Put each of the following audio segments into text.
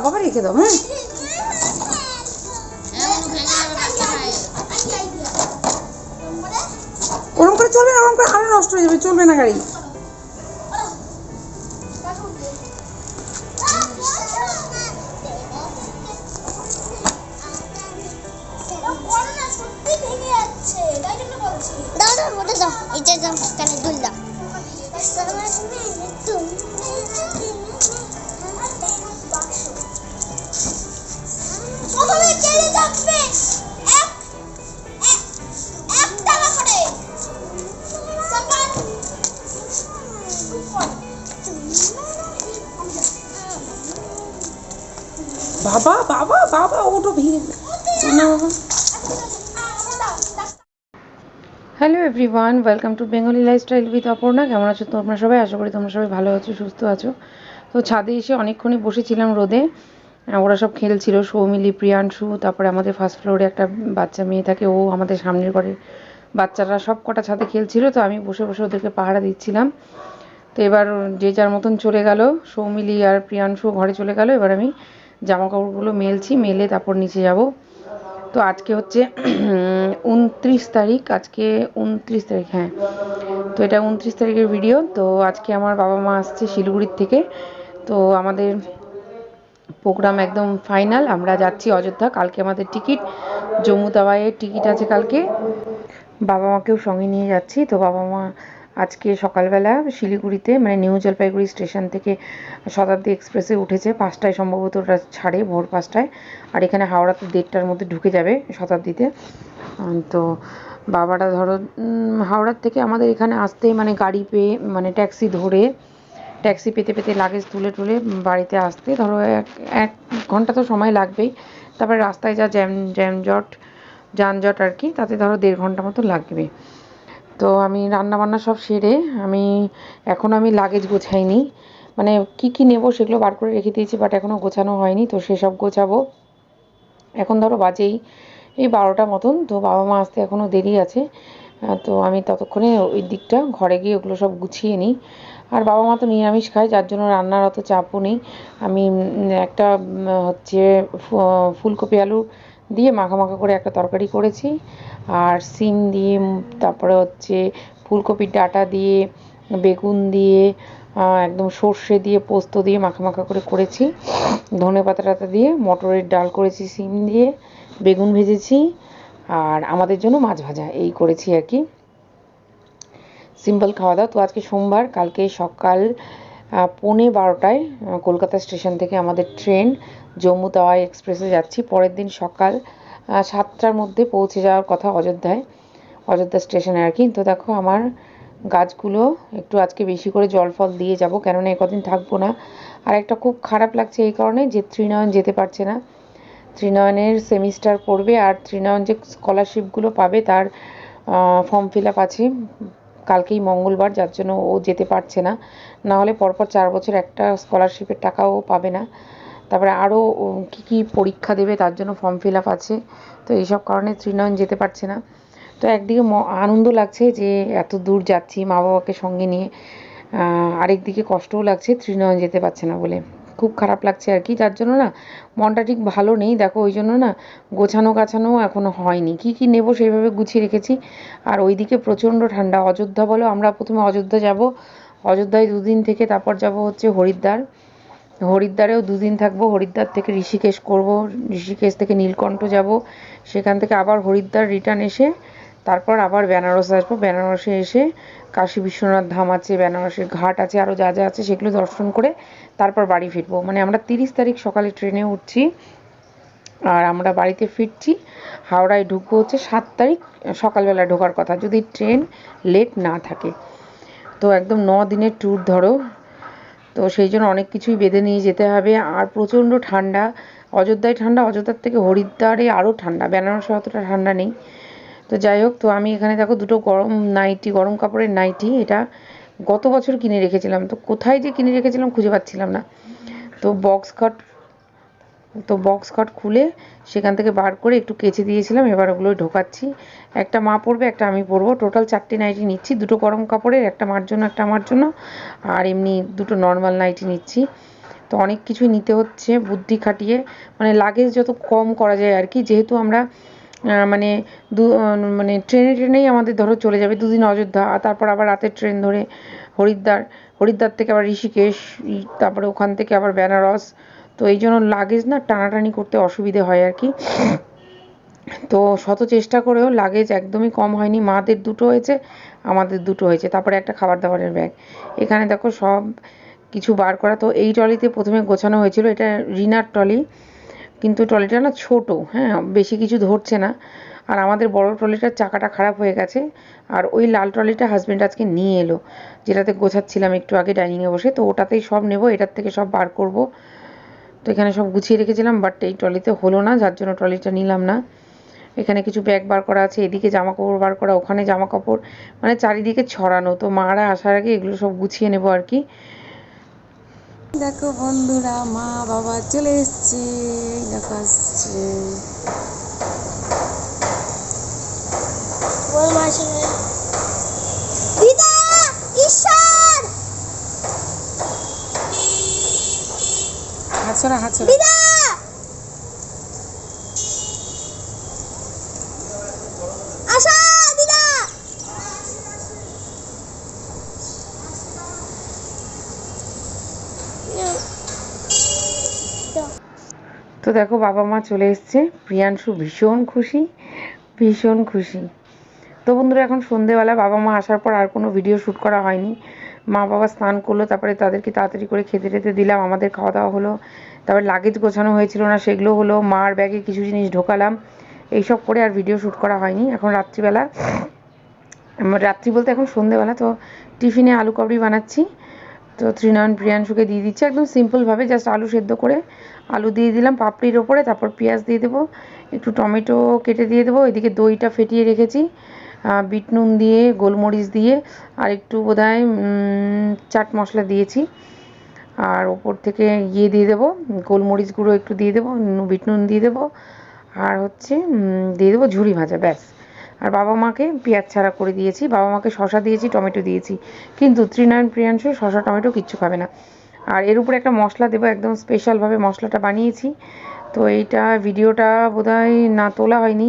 দাও বাবা রেখে দাও হ্যাঁ? ওরম করে চলবে না, ওরম করে আরও নষ্ট হয়ে যাবে, চলবে না গাড়ি। বাবা বাবা বাবা ওটো ভিড়। না। Hello everyone welcome to Bengali lifestyle with Aparna কেমন আছো তোমরা সবাই? আশা করি তোমরা সবাই ভালো আছো সুস্থ আছো। তো ছাদে এসে অনেকক্ষণই বসেছিলাম রোদে। ওরা সব খেলছিল সৌমিলি প্রিয়াংশু তারপরে আমাদের ফার্স্ট ফ্লোরে একটা বাচ্চা মেয়ে থাকে ও আমাদের সামনের ঘরের বাচ্চারা সব কটা ছাদে খেলছিল। তো আমি বসে বসে ওদেরকে পাহারা দিচ্ছিলাম। তো এবার যে যার মতন চলে গেল সৌমিলি আর প্রিয়াংশু ঘরে চলে গেল। এবার আমি জামা কাপড়গুলো মেলছি, মেলে তারপর নিচে যাব। তো আজকে হচ্ছে উনত্রিশ তারিখ, আজকে উনত্রিশ তারিখ হ্যাঁ। তো এটা উনত্রিশ তারিখের ভিডিও তো আজকে আমার বাবা মা আসছে শিলিগুড়ির থেকে। তো আমাদের প্রোগ্রাম একদম ফাইনাল আমরা যাচ্ছি অযোধ্যা, কালকে আমাদের টিকিট জম্মু তাওয়াইয়ের টিকিট আছে কালকে। বাবা মাকেও সঙ্গে নিয়ে যাচ্ছি, তো বাবা মা আজকে সকালবেলা শিলিগুড়িতে মানে নিউ জলপাইগুড়ি স্টেশন থেকে শতাব্দী এক্সপ্রেসে উঠেছে, পাঁচটায় সম্ভবত ওটা ছাড়ে ভোর পাঁচটায়। আর এখানে হাওড়াতে দেড়টার মধ্যে ঢুকে যাবে শতাব্দীতে। তো বাবারা ধরো হাওড়ার থেকে আমাদের এখানে আসতে মানে গাড়ি পেয়ে মানে ট্যাক্সি ধরে, ট্যাক্সি পেতে পেতে লাগেজ তুলে তুলে বাড়িতে আসতে ধরো এক এক ঘণ্টা তো সময় লাগবেই। তারপরে রাস্তায় যা জ্যাম, জ্যামজট, যানজট আর কি, তাতে ধরো দেড় ঘণ্টা মতো লাগবে। তো আমি রান্না বান্না সব সেরে আমি, এখন আমি লাগেজ গোছাইনি। মানে কি কি নেব সেগুলো বার করে রেখে দিয়েছি বাট এখনও গোছানো হয়নি, তো সেসব গোছাবো। এখন ধরো বাজেই, এই বারোটা মতন, তো বাবা মা আসতে এখনও দেরি আছে। তো আমি ততক্ষণে ওই দিকটা, ঘরে গিয়ে ওগুলো সব গুছিয়ে নিই। আর বাবা মা তো নিরামিষ খায়, যার জন্য রান্নার অত চাপও নেই। আমি একটা হচ্ছে ফুলকপি আলু দিয়ে মাখা মাখা করে একটা তরকারি করেছি। আর সিম দিয়ে, তারপরে হচ্ছে ফুলকপির ডাঁটা দিয়ে, বেগুন দিয়ে একদম সর্ষে দিয়ে, পোস্ত দিয়ে মাখা মাখা করে করেছি। ধনে পাতা টাতা দিয়ে মটরের ডাল করেছি, সিম দিয়ে, বেগুন ভেজেছি। আর আমাদের জন্য মাছ ভাজা, এই করেছি আর কি। সিম্পল খাওয়া দাওয়া। তো আজকে সোমবার, কালকে সকাল পৌনে বারোটায় কলকাতা স্টেশন থেকে আমাদের ট্রেন জম্মু তাওয়াই এক্সপ্রেসে যাচ্ছি। পরের দিন সকাল সাতটার মধ্যে পৌঁছে যাওয়ার কথা অযোধ্যায়। অযোধ্যা স্টেশনে আর কি। তো দেখো, আমার গাছগুলো একটু আজকে বেশি করে জল ফল দিয়ে যাব, কেননা একদিন থাকব না। আর একটা খুব খারাপ লাগছে এই কারণে যে ত্রিনয়ন যেতে পারছে না। ত্রিনয়নের সেমিস্টার পড়বে আর ত্রিনয়ন যে স্কলারশিপগুলো পাবে তার ফর্ম ফিল আপ আছে। কালকেই মঙ্গলবার, যার জন্য ও যেতে পারছে না। না হলে পরপর চার বছর একটা স্কলারশিপের টাকাও পাবে না। তারপরে আরও কী কী পরীক্ষা দেবে তার জন্য ফর্ম ফিল আপ আছে। তো এইসব কারণে ত্রিনয়ন যেতে পারছে না। তো একদিকে আনন্দ লাগছে যে এত দূর যাচ্ছি মা বাবাকে সঙ্গে নিয়ে। আহ, আরেকদিকে কষ্টও লাগছে ত্রিনয়ন যেতে পারছে না বলে। খুব খারাপ লাগছে আর কি যার জন্য না মনটা ঠিক ভালো নেই। দেখো ওই জন্য না গোছানো গাছানো এখনও হয়নি। কি কি নেব সেইভাবে গুছিয়ে রেখেছি। আর ওইদিকে প্রচণ্ড ঠান্ডা। অযোধ্যা বলো আমরা প্রথমে অযোধ্যা যাব। অযোধ্যায় দুদিন থেকে তারপর যাব হচ্ছে হরিদ্বার। হরিদ্বারেও দুদিন থাকব, হরিদ্বার থেকে ঋষিকেশ করব, ঋষিকেশ থেকে নীলকণ্ঠ যাব, সেখান থেকে আবার হরিদ্বার রিটার্ন এসে, তারপর আবার বেনারস আসব, বেনারসে এসে কাশী বিশ্বনাথ ধাম আছে, বেনারসের ঘাট আছে আরও যা যা আছে সেগুলো দর্শন করে তারপর বাড়ি ফিরবো। মানে আমরা তিরিশ তারিখ সকালে ট্রেনে উঠছি, আর আমরা বাড়িতে ফিরছি, হাওড়ায় ঢুকবো হচ্ছে সাত তারিখ, সকালবেলা ঢোকার কথা, যদি ট্রেন লেট না থাকে। তো একদম ন দিনের ট্যুর ধরো তো সেই জন্য অনেক কিছুই বেঁধে নিয়ে যেতে হবে। আর প্রচণ্ড ঠান্ডা, অযোধ্যায় ঠান্ডা, অযোধ্যার থেকে হরিদ্বারে আরও ঠান্ডা, বেনারসে অতটা ঠান্ডা নেই। তো যাই হোক, তো আমি এখানে দেখো দুটো গরম নাইটি, গরম কাপড়ের নাইটি, এটা গত বছর কিনে রেখেছিলাম। তো কোথায় যে কিনে রেখেছিলাম খুঁজে পাচ্ছিলাম না। তো বক্স কাট তো বক্স কাট খুলে সেখান থেকে বার করে একটু কেচে দিয়েছিলাম, এবার ওগুলো ঢোকাচ্ছি। একটা মা পরবে, একটা আমি পরবো। টোটাল চারটে নাইটি নিচ্ছি, দুটো গরম কাপড়ের, একটা মার জন্য, একটা আমার জন্য, আর এমনি দুটো নর্মাল নাইটি নিচ্ছি। তো অনেক কিছুই নিতে হচ্ছে, বুদ্ধি খাটিয়ে মানে লাগেজ যত কম করা যায় আর কি, যেহেতু আমরা মানে দু মানে ট্রেনে ট্রেনেই আমাদের ধরো চলে যাবে দুদিন অযোধ্যা, আর তারপর আবার রাতের ট্রেন ধরে হরিদ্বার হরিদ্বার থেকে আবার ঋষিকেশ তারপরে ওখান থেকে আবার বেনারস তো এই জন্য লাগেজ না টানাটানি করতে অসুবিধে হয় আর কি। তো শত চেষ্টা করেও লাগেজ একদমই কম হয়নি। মাদের দুটো হয়েছে, আমাদের দুটো হয়েছে। তারপরে একটা খাবার দাবারের ব্যাগ এখানে দেখো সব কিছু বার করা। তো এই ট্রলিতে প্রথমে গোছানো হয়েছিল। এটা রিনার ট্রলি। কিন্তু ট্রলিটা না ছোট হ্যাঁ বেশি কিছু ধরছে না। আর আমাদের বড় ট্রলিটার চাকাটা খারাপ হয়ে গেছে। আর ওই লাল ট্রলিটা হাজব্যান্ড আজকে নিয়ে এলো। যেটাতে গোছাচ্ছিলাম একটু আগে ডাইনিংয়ে বসে। তো ওটাতেই সব নেব। এটার থেকে সব বার করব। তো এখানে সব গুছিয়ে রেখেছিলাম বাট এই ট্রলিতে হলো না যার জন্য ট্রলিটা নিলাম না। এখানে কিছু ব্যাগ বার করা আছে এদিকে জামা কাপড় বার করা ওখানে জামা কাপড় মানে চারিদিকে ছড়ানো। তো মারা আসার আগে এগুলো সব গুছিয়ে নেব আর কি। দেখো বন্ধুরা মা বাবা চলে এসছে দেখো আসছে। ওর মাসে দিদা ঈশ্বর হাছরা দিদা! তো দেখো বাবা মা চলে এসছে। প্রিয়াংশু ভীষণ খুশি ভীষণ খুশি। তো বন্ধুরা এখন সন্ধেবেলা বাবা মা আসার পর আর কোনো ভিডিও শ্যুট করা হয়নি। মা বাবা স্নান করল, তারপরে তাদেরকে তাড়াতাড়ি করে খেতে টেতে দিলাম, আমাদের খাওয়া দাওয়া হলো। তারপরে লাগেজ গোছানো হয়েছিল না, সেগুলো হলো মার ব্যাগে কিছু জিনিস ঢোকালাম। এইসব করে আর ভিডিও শ্যুট করা হয়নি, এখন রাত্রিবেলা। রাত্রি বলতে এখন সন্ধেবেলা, তো টিফিনে আলু কাবড়ি বানাচ্ছি। তো ত্রিনয়ন প্রিয়াংশুকে দিয়ে দিচ্ছি একদম সিম্পলভাবে জাস্ট আলু সেদ্ধ করে আলু দিয়ে দিলাম পাপড়ির ওপরে, তারপর পেঁয়াজ দিয়ে দেবো, একটু টমেটো কেটে দিয়ে দেবো এদিকে দইটা ফেটিয়ে রেখেছি বিট নুন দিয়ে, গোলমরিচ দিয়ে, আর একটু বোধহয় চাট মশলা দিয়েছি, আর ওপর থেকে ইয়ে দিয়ে দেবো, গোলমরিচ গুঁড়ো একটু দিয়ে দেবো, বিট নুন দিয়ে দেবো, আর হচ্ছে দিয়ে দেবো ঝুরি ভাজা, ব্যাস। আর বাবা মাকে পেঁয়াজ ছাড়া করে দিয়েছি। বাবা মাকে শশা দিয়েছি, টমেটো দিয়েছি। কিন্তু ত্রিনয়ন প্রিয়াংশু শশা টমেটো কিচ্ছু খাবে না। আর এর উপরে একটা মশলা দেবো, একদম স্পেশালভাবে মশলাটা বানিয়েছি। তো এইটা ভিডিওটা বোধহয় না তোলা হয়নি।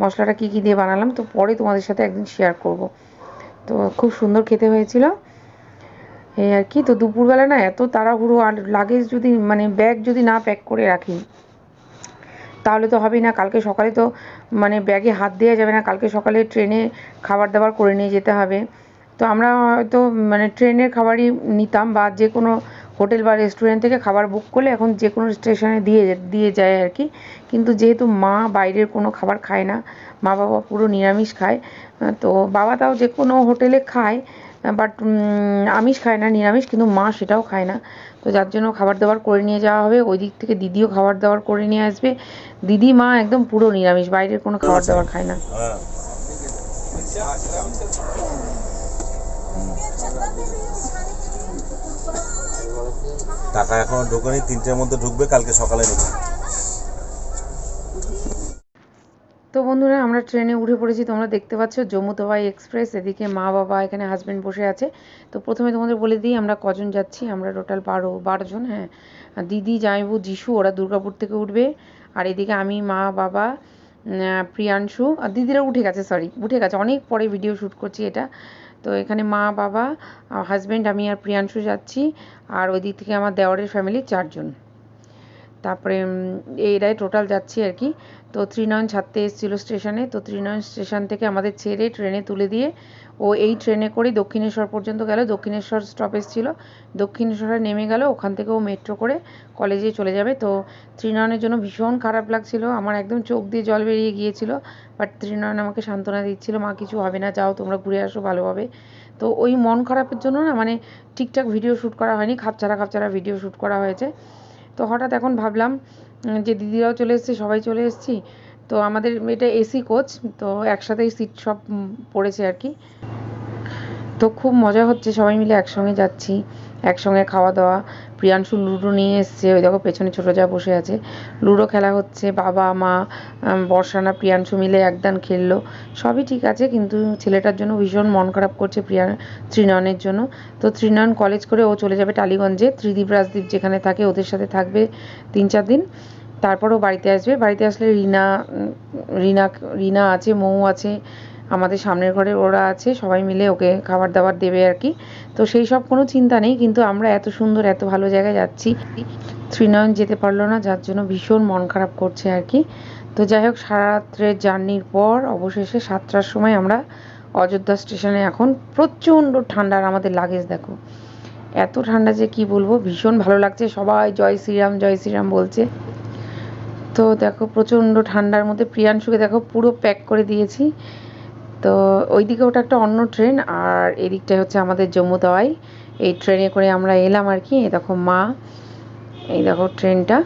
মশলাটা কী কী দিয়ে বানালাম, তো পরে তোমাদের সাথে একদিন শেয়ার করব। তো খুব সুন্দর খেতে হয়েছিল। এই আর কি, তো দুপুরবেলা না এত তাড়াহুড়ো আর লাগেজ যদি মানে ব্যাগ যদি না প্যাক করে রাখি তাহলে তো হবেই না। কালকে সকালে তো মানে ব্যাগে হাত দেওয়া যাবে না। কালকে সকালে ট্রেনে খাবার দাবার করে নিয়ে যেতে হবে। তো আমরা হয়তো মানে ট্রেনের খাবারই নিতাম বা যে কোনো হোটেল বা রেস্টুরেন্ট থেকে খাবার বুক করলে এখন যে কোনো স্টেশনে দিয়ে দিয়ে যায় আর কি। কিন্তু যেহেতু মা বাইরের কোনো খাবার খায় না, মা বাবা পুরো নিরামিষ খায়, তো বাবা তাও যে কোনো হোটেলে খায়, বাট আমিষ খায় না, নিরামিষ, কিন্তু মা সেটাও খায় না। তো যার জন্য খাবার দাবার করে নিয়ে যাওয়া হবে। ওই দিক থেকে দিদিও খাবার দাবার করে নিয়ে আসবে। দিদি, মা একদম পুরো নিরামিষ, বাইরের কোনো খাবার দাবার খায় না। টাকা এখনও ঢোকেনি, তিনটের মধ্যে ঢুকবে, কালকে সকালে ঢুকবে। তো বন্ধুরা, আমরা ট্রেনে উঠে পড়েছি। তোমরা দেখতে পাচ্ছ জম্মু এক্সপ্রেস। এদিকে মা বাবা এখানে হাজব্যান্ড বসে আছে। তো প্রথমে তোমাদের বলে দিই, আমরা কজন যাচ্ছি? আমরা টোটাল বারো বারো জন হ্যাঁ। দিদি, জামাইবু যিশু ওরা দুর্গাপুর থেকে উঠবে। আর এদিকে আমি, মা বাবা প্রিয়াংশু আর দিদিরা উঠে গেছে সরি উঠে গেছে। অনেক পরে ভিডিও শ্যুট করছি এটা। তো এখানে মা বাবা হাজব্যান্ড আমি আর প্রিয়াংশু যাচ্ছি। আর ওই দিক থেকে আমার দেওয়ারের ফ্যামিলি চারজন। তারপরে এরাই টোটাল যাচ্ছি আর কি। তো ত্রিনয়ন ছাড়তে এসেছিল স্টেশনে তো ত্রিনয়ন স্টেশন থেকে আমাদের ছেড়ে ট্রেনে তুলে দিয়ে ও এই ট্রেনে করেই দক্ষিণেশ্বর পর্যন্ত গেল। দক্ষিণেশ্বর স্টপেজ ছিল দক্ষিণেশ্বরে নেমে গেল। ওখান থেকে ও মেট্রো করে কলেজে চলে যাবে। তো ত্রিনয়নের জন্য ভীষণ খারাপ লাগছিল। আমার একদম চোখ দিয়ে জল বেরিয়ে গিয়েছিল। বাট ত্রিনয়ন আমাকে সান্ত্বনা দিচ্ছিল, মা, কিছু হবে না, যাও, তোমরা ঘুরে আসো ভালোভাবে। তো ওই মন খারাপের জন্য না মানে ঠিকঠাক ভিডিও শ্যুট করা হয়নি। খাপছাড়া খাপছাড়া ভিডিও শ্যুট করা হয়েছে। তো হঠাৎ এখন ভাবলাম যে দিদিরাও চলে এসছে, সবাই চলে এসছি। তো আমাদের এটা এসি কোচ, তো একসাথেই সিট সব পড়েছে আর কি। তো খুব মজা হচ্ছে, সবাই মিলে একসঙ্গে যাচ্ছি। একসঙ্গে খাওয়া দাওয়া। প্রিয়াংশু লুডো নিয়ে এসছে। ওই দেখো পেছনে ছোটো যা বসে আছে। লুডো খেলা হচ্ছে। বাবা, মা বর্ষানা প্রিয়াংশু মিলে একদান খেললো। সবই ঠিক আছে, কিন্তু ছেলেটার জন্য ভীষণ মন খারাপ করছে প্রিয়া, ত্রিনয়নের জন্য। তো ত্রিনয়ন কলেজ করে ও চলে যাবে টালিগঞ্জে। ত্রিদীপ রাজদীপ যেখানে থাকে, ওদের সাথে থাকবে তিন চার দিন। তারপর ও বাড়িতে আসবে। বাড়িতে আসলে রিনা রিনা রিনা আছে, মৌ আছে। আমাদের সামনের ঘরে ওরা আছে, সবাই মিলে ওকে খাবার দাবার দেবে আর কি। তো সেই সব কোনো চিন্তা নেই, কিন্তু আমরা এত সুন্দর, এত ভালো জায়গায় যাচ্ছি। ত্রিনয়ন যেতে পারল না, যার জন্য ভীষণ মন খারাপ করছে আর কি। তো যাই হোক, সারা রাত্রের জার্নির পর অবশেষে সাতটার সময় আমরা অযোধ্যা স্টেশনে এখন প্রচণ্ড ঠান্ডা আর আমাদের লাগেজ দেখো। এত ঠান্ডা যে কি বলব, ভীষণ ভালো লাগছে। সবাই জয় শ্রীরাম জয় শ্রীরাম বলছে। তো দেখো প্রচণ্ড ঠান্ডার মধ্যে প্রিয়াংশুকে দেখো পুরো প্যাক করে দিয়েছি। তো ওইদিকে ওটা একটা অন্য ট্রেন, আর এদিকটায় হচ্ছে আমাদের জম্মু তাওয়াই এই ট্রেনে করে আমরা এলাম আর কি দেখো মা, এই দেখো ট্রেনটা।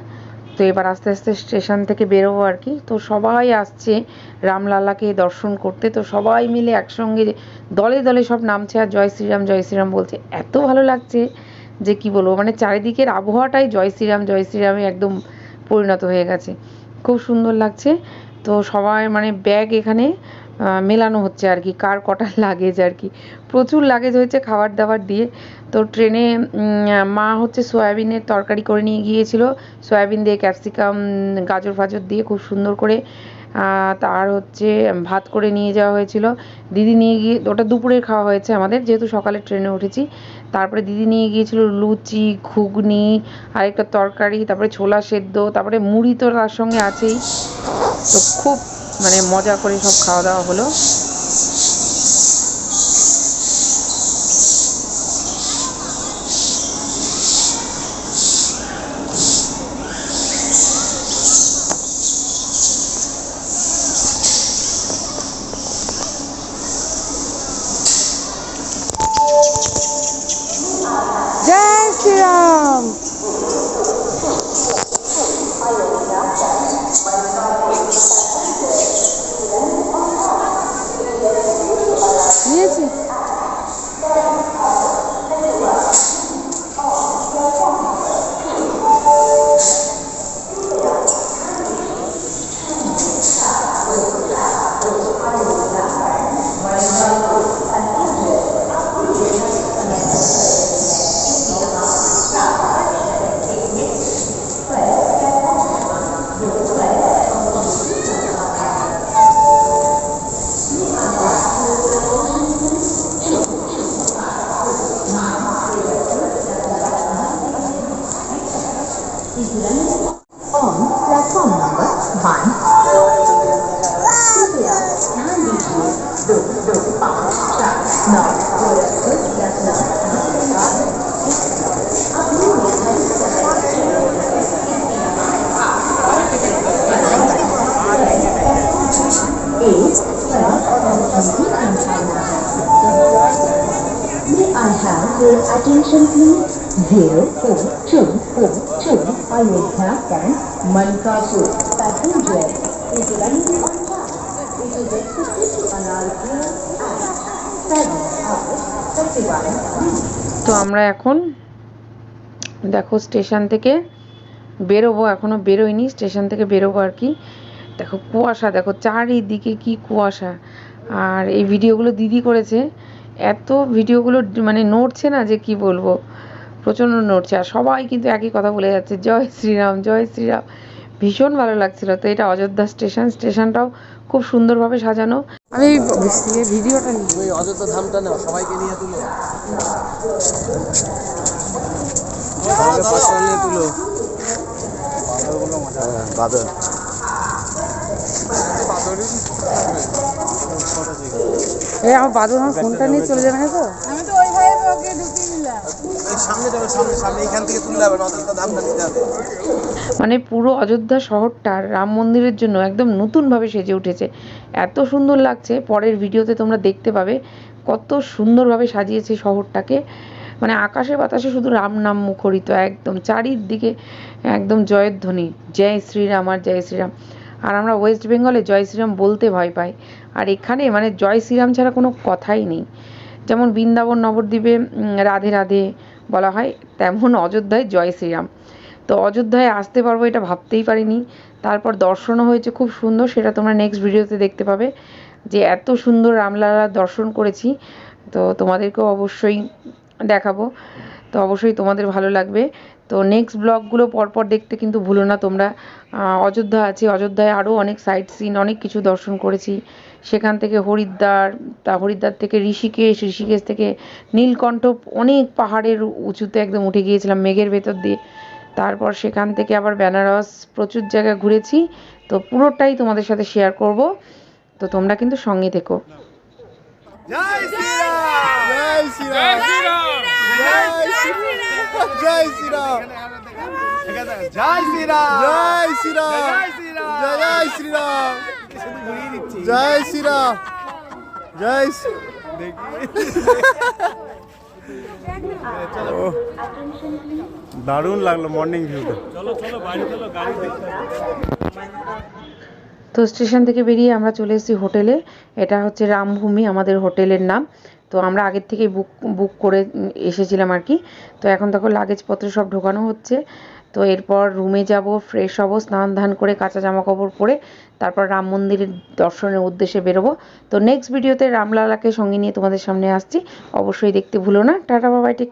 তো এবার আস্তে আস্তে স্টেশন থেকে বেরোবো আর কি। তো সবাই আসছে রামলালাকে দর্শন করতে, তো সবাই মিলে একসঙ্গে দলে দলে সব নামছে আর জয় শ্রীরাম জয় শ্রীরাম বলছে, এত ভালো লাগছে যে কি বলব? মানে চারিদিকের আবহাওয়াটাই জয় শ্রীরাম, জয় শ্রীরামে একদম পরিণত হয়ে গেছে। খুব সুন্দর লাগছে। তো সবাই মানে ব্যাগ এখানে মেলানো হচ্ছে আর কি, কার কটা লাগেজ আর কি। প্রচুর লাগেজ হয়েছে খাবার দাবার দিয়ে। তো ট্রেনে মা হচ্ছে সয়াবিনের তরকারি করে নিয়ে গিয়েছিল। সয়াবিন দিয়ে ক্যাপসিকাম গাজর ফাজর দিয়ে খুব সুন্দর করে তার হচ্ছে ভাত করে নিয়ে যাওয়া হয়েছিল। দিদি নিয়ে গিয়ে, ওটা দুপুরে খাওয়া হয়েছে আমাদের, যেহেতু সকালে ট্রেনে উঠেছি। তারপরে দিদি নিয়ে গিয়েছিল লুচি, ঘুগনি, আরেকটা তরকারি, তারপরে ছোলা সেদ্ধ, তারপরে মুড়ি তো তার সঙ্গে আছেই। তো খুব মানে মজা করে সব খাওয়া দাওয়া হলো। Please select an convenient time. May I have your attention please? 0422 Ayodhya and Mankapur. Passenger is landing on time. It is expected to arrive here at 7 hours 31 minutes. তো আমরা এখন দেখো স্টেশন থেকে বেরোবো এখনও বেরোয়নি স্টেশন থেকে বেরোবো আর কি দেখো কুয়াশা দেখো চারিদিকে কি কুয়াশা। আর এই ভিডিওগুলো দিদি করেছে এত ভিডিওগুলো মানে নড়ছে না যে কি বলব প্রচণ্ড নড়ছে। আর সবাই কিন্তু একই কথা বলে যাচ্ছে জয় শ্রীরাম জয় শ্রীরাম। ভীষণ ভালো লাগছিল। তো এটা অযোধ্যা স্টেশন স্টেশনটাও খুব সুন্দরভাবে সাজানো। আমি ভিডিওটা নিই ওই অযোধ্যা ধামটা নাও সবাইকে নিয়ে তুলো। নিয়ে তুলো এই আমার বাদুর আমার ফোনটা নিয়ে চলে যাবে না তো এই সামনে যাবে সামনে সামনে এইখান থেকে তুললে হবে না ধামটা নিতে হবে। মানে পুরো অযোধ্যা শহরটা রাম মন্দিরের জন্য একদম নতুনভাবে সেজে উঠেছে। এত সুন্দর লাগছে পরের ভিডিওতে তোমরা দেখতে পাবে কত সুন্দরভাবে সাজিয়েছে শহরটাকে। মানে আকাশে বাতাসে শুধু রাম নাম মুখরিত একদম চারিদিকে একদম জয়ধ্বনি জয় শ্রীরাম আর জয় শ্রীরাম। আর আমরা ওয়েস্ট বেঙ্গলে জয় শ্রীরাম বলতে ভয় পাই। আর এখানে মানে জয় শ্রীরাম ছাড়া কোনো কথাই নেই। যেমন বৃন্দাবন নবদ্বীপে রাধে রাধে বলা হয়, তেমন অযোধ্যায় জয় শ্রীরাম। তো অযোধ্যায় আসতে পারব এটা ভাবতেই পারিনি। তারপর দর্শনও হয়েছে খুব সুন্দর, সেটা তোমরা নেক্সট ভিডিওতে দেখতে পাবে। যে এত সুন্দর রামলালা দর্শন করেছি, তো তোমাদেরকেও অবশ্যই দেখাবো। তো অবশ্যই তোমাদের ভালো লাগবে। তো নেক্সট ব্লগগুলো পরপর দেখতে কিন্তু ভুলো না তোমরা। অযোধ্যা আছে, অযোধ্যায় আরও অনেক সাইট সিন অনেক কিছু দর্শন করেছি। সেখান থেকে হরিদ্বার তা হরিদ্বার থেকে ঋষিকেশ ঋষিকেশ থেকে নীলকণ্ঠ অনেক পাহাড়ের উঁচুতে একদম উঠে গিয়েছিলাম মেঘের ভেতর দিয়ে। তারপর সেখান থেকে আবার বেনারস প্রচুর জায়গা ঘুরেছি। তো পুরোটাই তোমাদের সাথে শেয়ার করব। তো তোমরা কিন্তু সঙ্গে থেকো। জয় শ্রীরাম জয় শ্রীরাম! জয় শ্রীরাম! জয় শ্রীরাম! জয় শ্রীরাম! জয় শ্রীরাম! জয় শ্রীরাম! জয় শ্রীরাম। জয় দারুণ লাগল মর্নিং ভিউটা তো স্টেশন থেকে বেরিয়ে আমরা চলে এসেছি হোটেলে। এটা হচ্ছে রামভূমি আমাদের হোটেলের নাম। তো আমরা আগের থেকেই বুক বুক করে এসেছিলাম আর কি। তো এখন তখন লাগেজপত্র সব ঢোকানো হচ্ছে। তো এরপর রুমে যাব ফ্রেশ হব, স্নান ধান করে কাঁচা জামা কাপড় পরে তারপর রাম মন্দিরের দর্শনের উদ্দেশ্যে বেরোবো। তো নেক্সট ভিডিওতে রামলালাকে সঙ্গে নিয়ে তোমাদের সামনে আসছি। অবশ্যই দেখতে ভুলো না। টাটা বাবাই টেক